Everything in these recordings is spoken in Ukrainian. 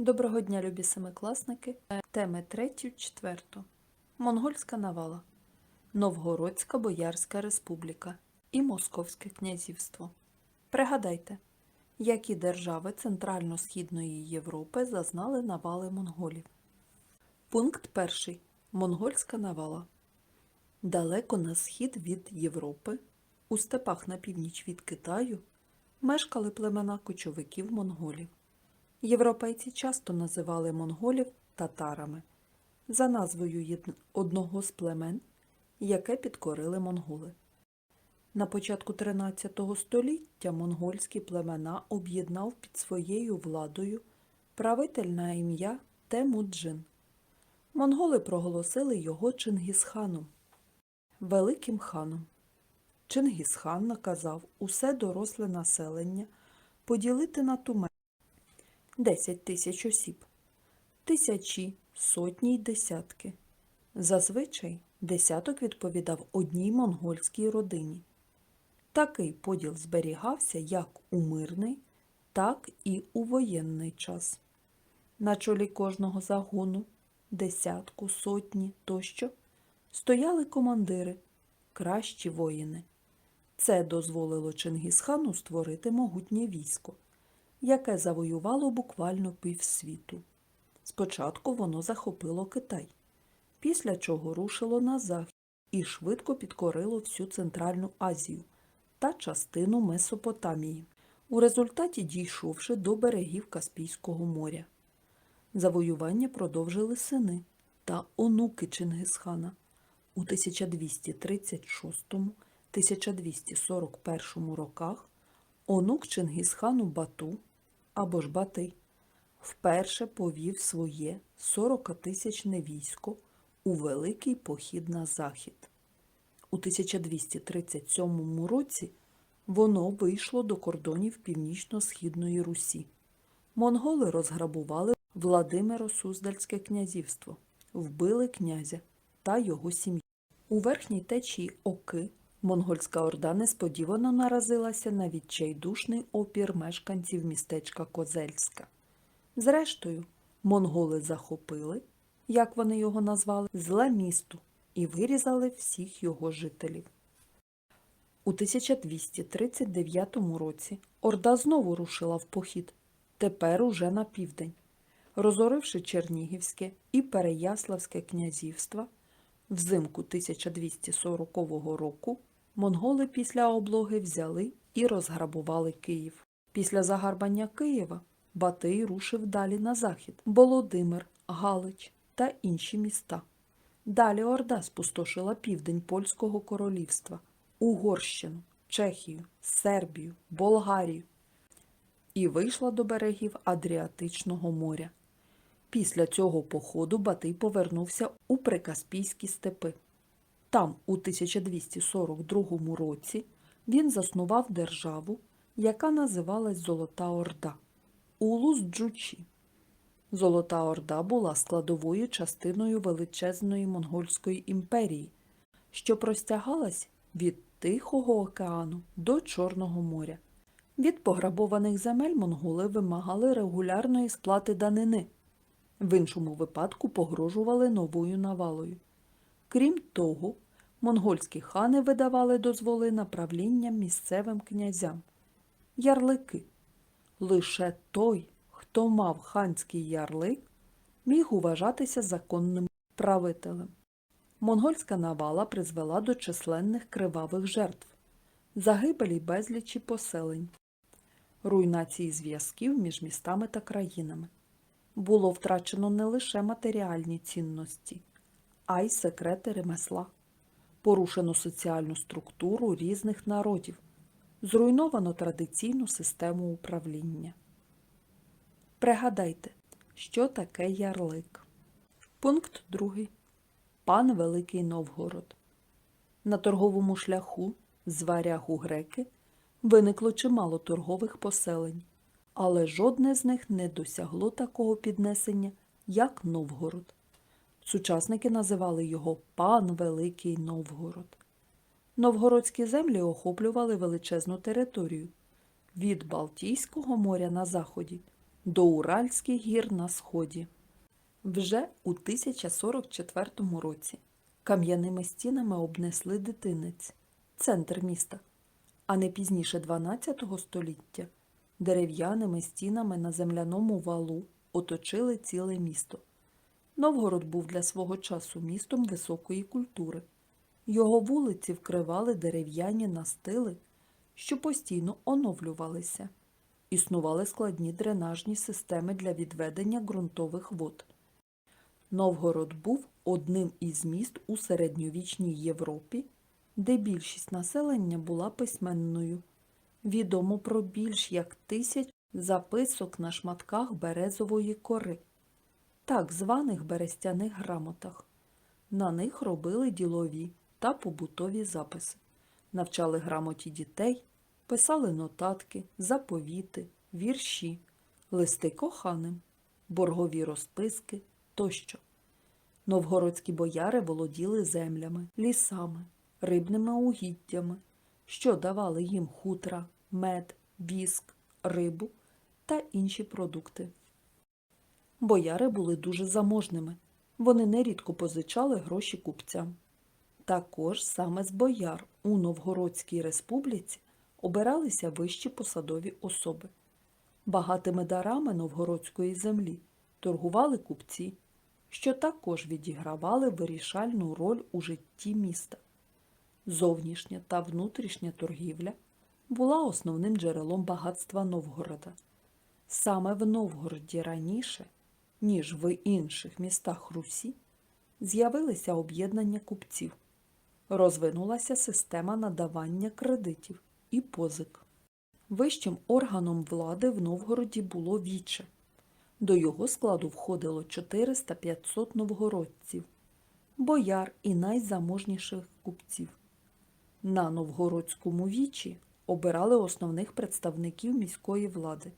Доброго дня, любі семикласники. Теми третю, четверту. Монгольська навала, Новгородська Боярська Республіка і Московське князівство. Пригадайте, які держави Центрально-Східної Європи зазнали навали монголів. Пункт перший. Монгольська навала. Далеко на схід від Європи, у степах на північ від Китаю, мешкали племена кочовиків монголів. Європейці часто називали монголів татарами за назвою одного з племен, яке підкорили монголи. На початку 13 століття монгольські племена об'єднав під своєю владою правитель на ім'я Темуджин. Монголи проголосили його Чингісханом, великим ханом. Чингісхан наказав усе доросле населення поділити на туме 10 тисяч осіб, тисячі, сотні й десятки. Зазвичай десяток відповідав одній монгольській родині. Такий поділ зберігався як у мирний, так і у воєнний час. На чолі кожного загону, десятку, сотні тощо, стояли командири, кращі воїни. Це дозволило Чингісхану створити могутнє військо яке завоювало буквально півсвіту. Спочатку воно захопило Китай, після чого рушило на захід і швидко підкорило всю Центральну Азію та частину Месопотамії, у результаті дійшовши до берегів Каспійського моря. Завоювання продовжили сини та онуки Чингисхана. У 1236-1241 роках онук Чингісхану Бату або ж Батий вперше повів своє 40-тисячне військо у великий похід на захід. У 1237 році воно вийшло до кордонів Північно-Східної Русі. Монголи розграбували Владимиро Суздальське князівство, вбили князя та його сім'ю. У верхній течії Оки монгольська орда несподівано наразилася на відчайдушний опір мешканців містечка Козельська. Зрештою, монголи захопили, як вони його назвали, зле місто і вирізали всіх його жителів. У 1239 році Орда знову рушила в похід, тепер уже на південь. Розоривши Чернігівське і Переяславське князівства, взимку 1240 року монголи після облоги взяли і розграбували Київ. Після загарбання Києва Батий рушив далі на захід Володимир, Галич та інші міста. Далі Орда спустошила південь Польського королівства, Угорщину, Чехію, Сербію, Болгарію і вийшла до берегів Адріатичного моря. Після цього походу Батий повернувся у Прикаспійські степи. Там, у 1242 році, він заснував державу, яка називалась Золота Орда Улус Джучі. Золота Орда була складовою частиною величезної монгольської імперії, що простягалась від Тихого океану до Чорного моря. Від пограбованих земель монголи вимагали регулярної сплати данини, в іншому випадку погрожували новою навалою. Крім того, монгольські хани видавали дозволи на правління місцевим князям. Ярлики. Лише той, хто мав ханський ярлик, міг уважатися законним правителем. Монгольська навала призвела до численних кривавих жертв, загибелі безлічі поселень, руйнації зв'язків між містами та країнами. Було втрачено не лише матеріальні цінності, а й секрети ремесла. Порушено соціальну структуру різних народів, зруйновано традиційну систему управління. Пригадайте, що таке ярлик. Пункт 2. Пан Великий Новгород. На торговому шляху з варяг у греки виникло чимало торгових поселень, але жодне з них не досягло такого піднесення, як Новгород. Сучасники називали його пан Великий Новгород. Новгородські землі охоплювали величезну територію від Балтійського моря на заході до Уральських гір на сході. Вже у 1044 році кам'яними стінами обнесли дитинець, центр міста, а не пізніше 12 століття дерев'яними стінами на земляному валу оточили ціле місто. Новгород був для свого часу містом високої культури. Його вулиці вкривали дерев'яні настили, що постійно оновлювалися. Існували складні дренажні системи для відведення ґрунтових вод. Новгород був одним із міст у середньовічній Європі, де більшість населення була письменною. Відомо про більш як тисяч записок на шматках березової кори, так званих берестяних грамотах. На них робили ділові та побутові записи, навчали грамоті дітей, писали нотатки, заповіти, вірші, листи коханим, боргові розписки тощо. Новгородські бояри володіли землями, лісами, рибними угіддями, що давали їм хутра, мед, віск, рибу та інші продукти. Бояри були дуже заможними, вони нерідко позичали гроші купцям. Також саме з бояр у Новгородській республіці обиралися вищі посадові особи. Багатими дарами новгородської землі торгували купці, що також відігравали вирішальну роль у житті міста. Зовнішня та внутрішня торгівля була основним джерелом багатства Новгорода. Саме в Новгороді раніше, ніж в інших містах Русі, з'явилися об'єднання купців, розвинулася система надавання кредитів і позик. Вищим органом влади в Новгороді було віче. До його складу входило 400-500 новгородців, бояр і найзаможніших купців. На новгородському вічі обирали основних представників міської влади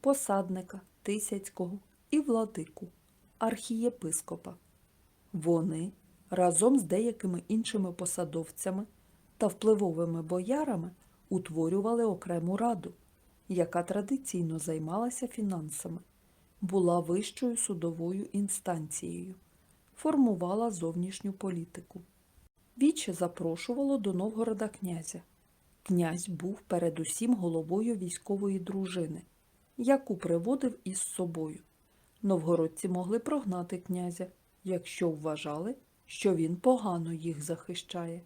посадника, тисяцького і владику, архієпископа. Вони разом з деякими іншими посадовцями та впливовими боярами утворювали окрему раду, яка традиційно займалася фінансами, була вищою судовою інстанцією, формувала зовнішню політику. Віче запрошувало до Новгорода князя. Князь був передусім головою військової дружини, яку приводив із собою. Новгородці могли прогнати князя, якщо вважали, що він погано їх захищає.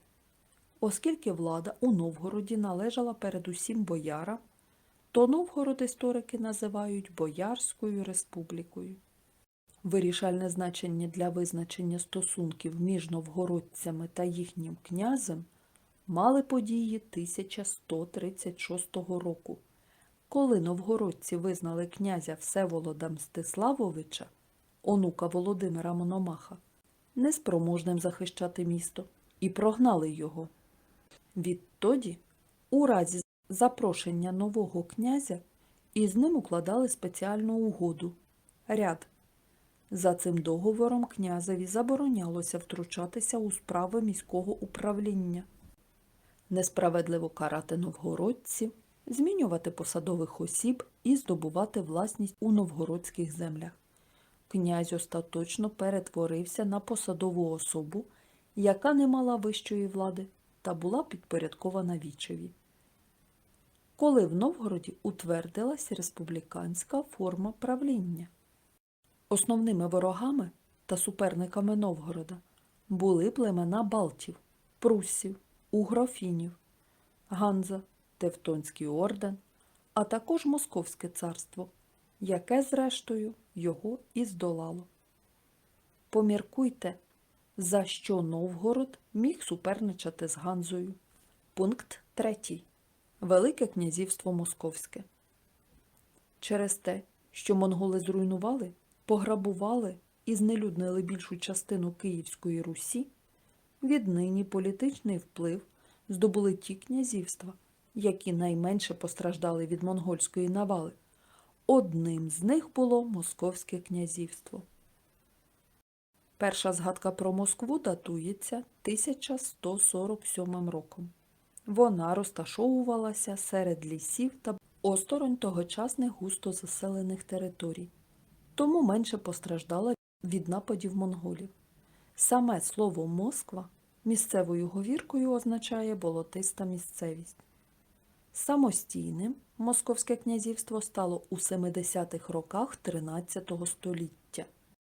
Оскільки влада у Новгороді належала передусім боярам, то Новгород історики називають Боярською республікою. Вирішальне значення для визначення стосунків між новгородцями та їхнім князем мали події 1136 року, коли новгородці визнали князя Всеволода Мстиславовича, онука Володимира Мономаха, неспроможним захищати місто і прогнали його. Відтоді, у разі запрошення нового князя, із ним укладали спеціальну угоду ряд. За цим договором князеві заборонялося втручатися у справи міського управління, несправедливо карати новгородців, змінювати посадових осіб і здобувати власність у новгородських землях. Князь остаточно перетворився на посадову особу, яка не мала вищої влади та була підпорядкована вічеві. Коли в Новгороді утвердилась республіканська форма правління. Основними ворогами та суперниками Новгорода були племена Балтів, Пруссів, Угрофінів, Ганза, Тевтонський орден, а також Московське царство, яке, зрештою, його і здолало. Поміркуйте, за що Новгород міг суперничати з Ганзою. Пункт 3. Велике князівство Московське. Через те, що монголи зруйнували, пограбували і знелюднили більшу частину Київської Русі, віднині політичний вплив здобули ті князівства, які найменше постраждали від монгольської навали. Одним з них було Московське князівство. Перша згадка про Москву датується 1147 роком. Вона розташовувалася серед лісів та осторонь тогочасних густо заселених територій, тому менше постраждала від нападів монголів. Саме слово Москва місцевою говіркою означає болотиста місцевість. Самостійним Московське князівство стало у 70-х роках 13 століття.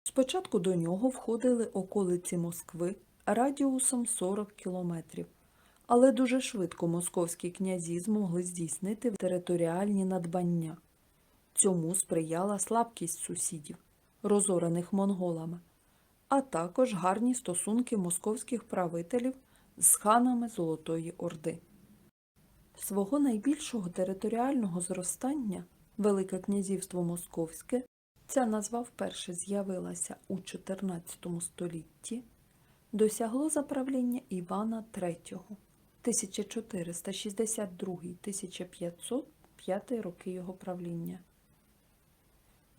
Спочатку до нього входили околиці Москви радіусом 40 кілометрів, але дуже швидко московські князі змогли здійснити територіальні надбання. Цьому сприяла слабкість сусідів, розорених монголами, а також гарні стосунки московських правителів з ханами Золотої Орди. Свого найбільшого територіального зростання Велике князівство Московське ця назва вперше з'явилася у XIV столітті, досягло за правління Івана III 1462-1505 роки його правління.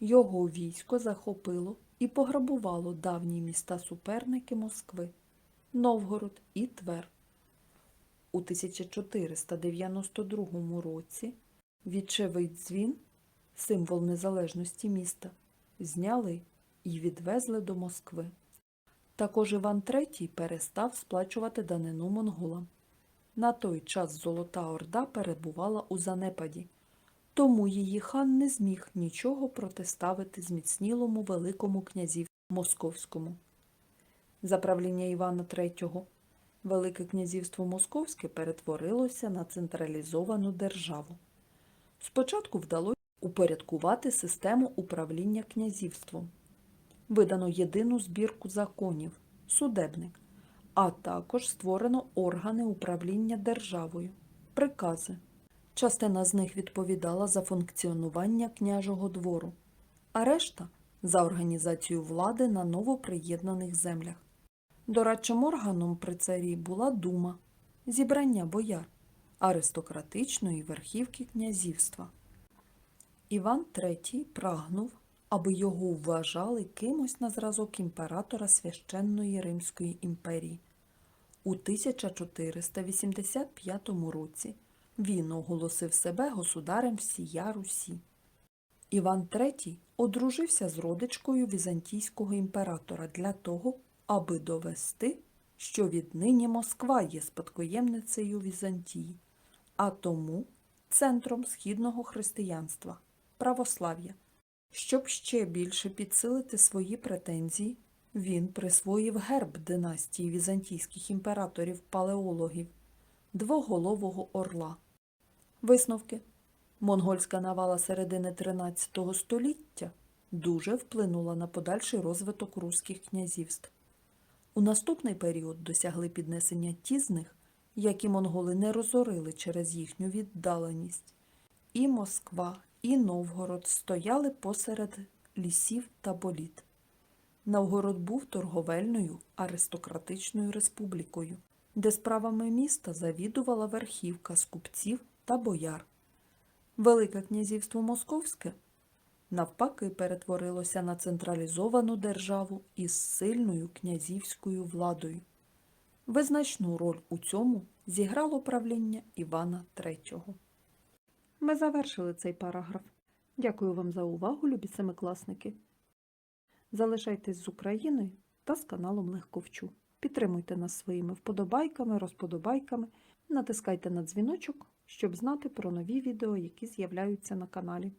Його військо захопило і пограбувало давні міста суперники Москви Новгород і Твер. У 1492 році вічевий дзвін, символ незалежності міста, зняли і відвезли до Москви. Також Іван III перестав сплачувати данину монголам. На той час Золота Орда перебувала у занепаді, тому її хан не зміг нічого протиставити зміцнілому Великому князівству Московському. За правління Івана III Велике князівство Московське перетворилося на централізовану державу. Спочатку вдалося упорядкувати систему управління князівством. Видано єдину збірку законів судебник, а також створено органи управління державою прикази. Частина з них відповідала за функціонування княжого двору, а решта за організацію влади на новоприєднаних землях. Дорадчим органом при царі була дума, зібрання бояр, аристократичної верхівки князівства. Іван III прагнув, аби його вважали кимось на зразок імператора священної Римської імперії. У 1485 році він оголосив себе государем всія Русі. Іван III одружився з родичкою візантійського імператора для того, аби довести, що віднині Москва є спадкоємницею Візантії, а тому центром східного християнства, православ'я. Щоб ще більше підсилити свої претензії, він присвоїв герб династії візантійських імператорів-палеологів двоголового орла. Висновки Монгольська навала середини 13 століття дуже вплинула на подальший розвиток руських князівств. У наступний період досягли піднесення ті з них, які монголи не розорили через їхню віддаленість. І Москва, і Новгород стояли посеред лісів та боліт. Новгород був торговельною аристократичною республікою, де справами міста завідувала верхівка з купців та бояр. Велике князівство Московське навпаки перетворилося на централізовану державу із сильною князівською владою. Визначну роль у цьому зіграло правління Івана III. Ми завершили цей параграф. Дякую вам за увагу, любі семикласники. Залишайтесь з Україною та з каналом Легковчу. Підтримуйте нас своїми вподобайками, розподобайками, натискайте на дзвіночок, щоб знати про нові відео, які з'являються на каналі.